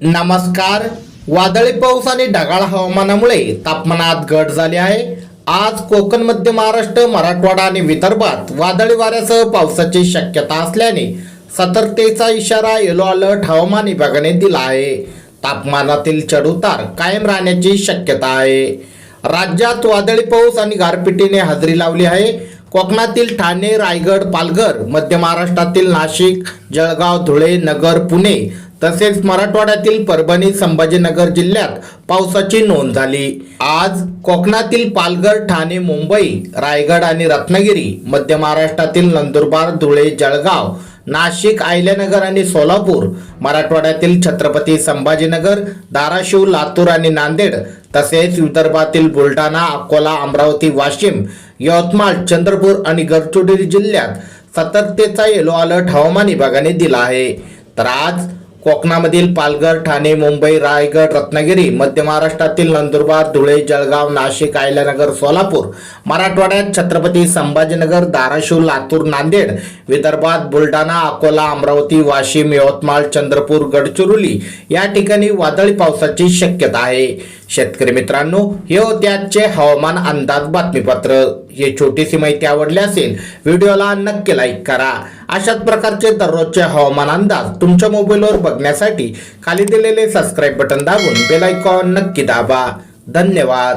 नमस्कार. वादळी पाऊस आणि ढगाळ हवामानामुळे तापमानात घट झाली आहे. आज कोकण मध्य महाराष्ट्र मराठवाडा आणि विदर्भात वादळी वाऱ्यासह पावसाची शक्यता असल्याने सतर्कतेचा इशारा येलो अलर्ट हवामान विभागाने दिला आहे. तापमानातील चढउतार कायम राहण्याची शक्यता आहे. राज्यात वादळी पाऊस आणि गारपिटीने हजेरी लावली आहे. कोकणातील ठाणे रायगड पालघर मध्य महाराष्ट्रातील नाशिक जळगाव धुळे नगर पुणे तसेच मराठवाड्यातील परभणी संभाजीनगर जिल्ह्यात पावसाची नोंद झाली. आज कोकणातील पालघर ठाणे मुंबई रायगड आणि रत्नागिरी मध्य महाराष्ट्रातील नंदुरबार धुळे जळगाव नाशिक आयल्यानगर आणि सोलापूर मराठवाड्यातील छत्रपती संभाजीनगर धाराशिव लातूर आणि नांदेड तसेच विदर्भातील बुलढाणा अकोला अमरावती वाशिम यवतमाळ चंद्रपूर आणि गडचिरोली जिल्ह्यात सतर्कतेचा येलो अलर्ट हवामान विभागाने दिला आहे. तर आज कोकणामधील पालघर ठाणे मुंबई रायगड रत्नागिरी मध्य महाराष्ट्रातील नंदुरबार धुळे जळगाव नाशिक आयल्यानगर सोलापूर मराठवाड्यात छत्रपती संभाजीनगर धाराशिव लातूर नांदेड विदर्भात बुलढाणा अकोला अमरावती वाशिम यवतमाळ चंद्रपूर गडचिरोली या ठिकाणी वादळी पावसाची शक्यता आहे. शेतकरी मित्रांनो हे होते आजचे हवामान अंदाज बातमीपत्र. ही छोटीशी माहिती आवडली असेल व्हिडिओला नक्की लाईक करा. अशाच प्रकारचे दररोजचे हवामान अंदाज तुमच्या मोबाईलवर बघण्यासाठी खाली दिलेले सबस्क्राईब बटन दाबून बेल आयकॉन नक्की दाबा. धन्यवाद.